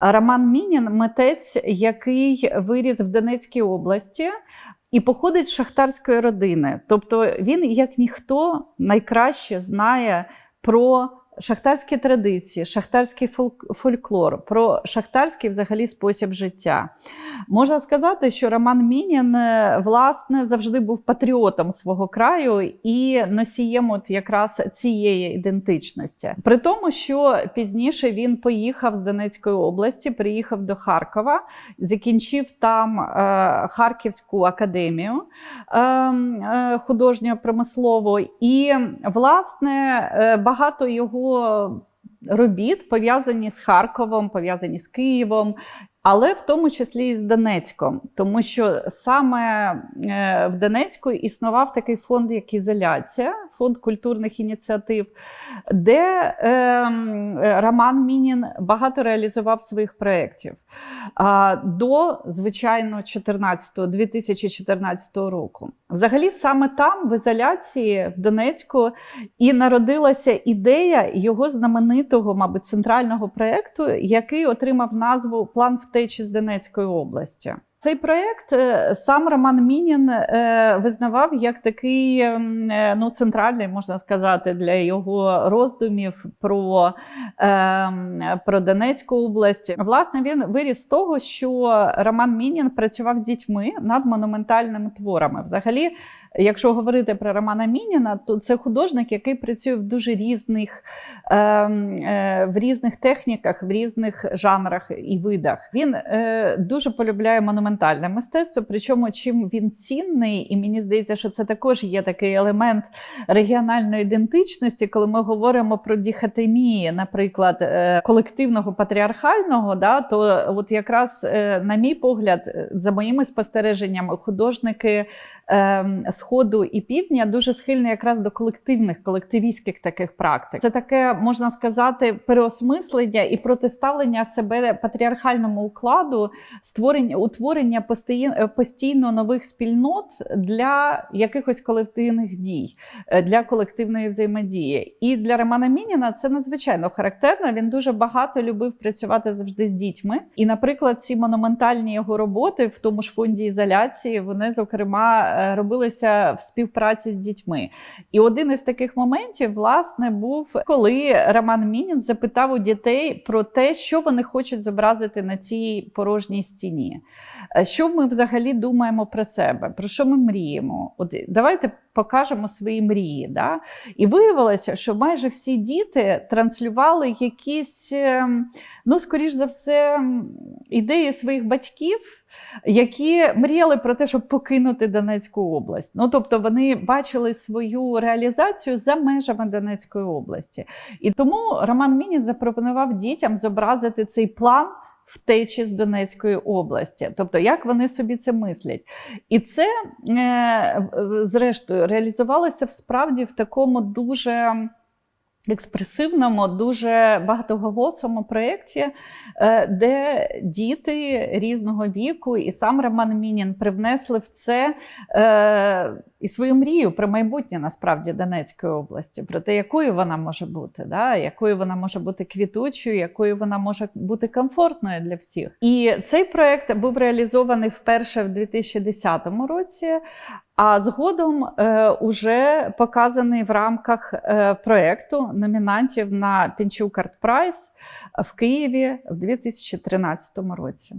Роман Мінін митець, який виріс в Донецькій області. І походить з шахтарської родини. Тобто він, як ніхто, найкраще знає про шахтарські традиції, шахтарський фольклор, про шахтарський взагалі спосіб життя. Можна сказати, що Роман Мінін е, власне завжди був патріотом свого краю і носієм от якраз цієї ідентичності. При тому, що пізніше він поїхав з Донецької області, приїхав до Харкова, закінчив там е, Харківську академію е, е, художньо-промислову, і власне багато його робіт пов'язані з Харковом, пов'язані з Києвом, але в тому числі і з Донецьком, тому що саме е, в Донецьку існував такий фонд, як ізоляція, фонд культурних ініціатив, де е, Роман Мінін багато реалізував своїх проєктів. До, звичайно, 2014 року. Взагалі, саме там, в ізоляції, в Донецьку, і народилася ідея його знаменитого, мабуть, центрального проєкту, який отримав назву План втечі з Донецької області. Цей проєкт е, сам Роман Мінін е, визнавав як такий е, ну, центральний, можна сказати, для його роздумів про про Донецьку область. Власне, він виріс з того, що Роман Мінін працював з дітьми над монументальними творами. Взагалі, Якщо говорити про Романа Мініна, то це художник, який працює в дуже різних ем, е, в різних техніках, в різних жанрах і видах. Він е, дуже полюбляє монументальне мистецтво. Причому чим він цінний, і мені здається, що це також є такий елемент регіональної ідентичності, коли ми говоримо про діхотемії, наприклад, е, колективного патріархального, да, то от якраз, на мій погляд, за моїми спостереженнями, художники. Сходу і півдня дуже схильний якраз до колективних, колективістських таких практик. Це таке можна сказати переосмислення і протиставлення себе патріархальному укладу, створення утворення постійно, постійно нових спільнот для якихось колективних дій, е, для колективної взаємодії. І для Романа Мініна це надзвичайно характерно. Він дуже багато любив працювати завжди з дітьми. І, наприклад, ці монументальні його роботи в тому ж фонді ізоляції вони зокрема е, робилися в співпраці з дітьми. І один із таких моментів, власне, був коли Роман Мінін запитав у дітей про те, що вони хочуть зобразити на цій порожній стіні. Е, що ми взагалі думаємо про себе, про що ми мріємо? От Давайте покажемо свої мрії. Да? І виявилося, що майже всі діти транслювали якісь, ем, ну, скоріш за все, ідеї своїх батьків які мріяли про те, щоб покинути Донецьку область. Ну тобто вони бачили свою реалізацію за межами Донецької області. І тому Роман Мінін запропонував дітям зобразити цей план. Втечі з Донецької області, тобто як вони собі це мислять, і це е, зрештою реалізувалося справді в такому дуже експресивному, дуже багатоголосому проєкті, е, де діти різного віку і сам Роман Мінін привнесли в це е, і свою мрію про майбутнє насправді Донецької області, про те, якою вона може бути, да? якою вона може бути квітучою, якою вона може бути комфортною для всіх. І цей проєкт був реалізований вперше в 2010 році. А згодом е, уже показаний в рамках е, проєкту номінантів на Пінчук Арт Прайс в Києві в 2013 році.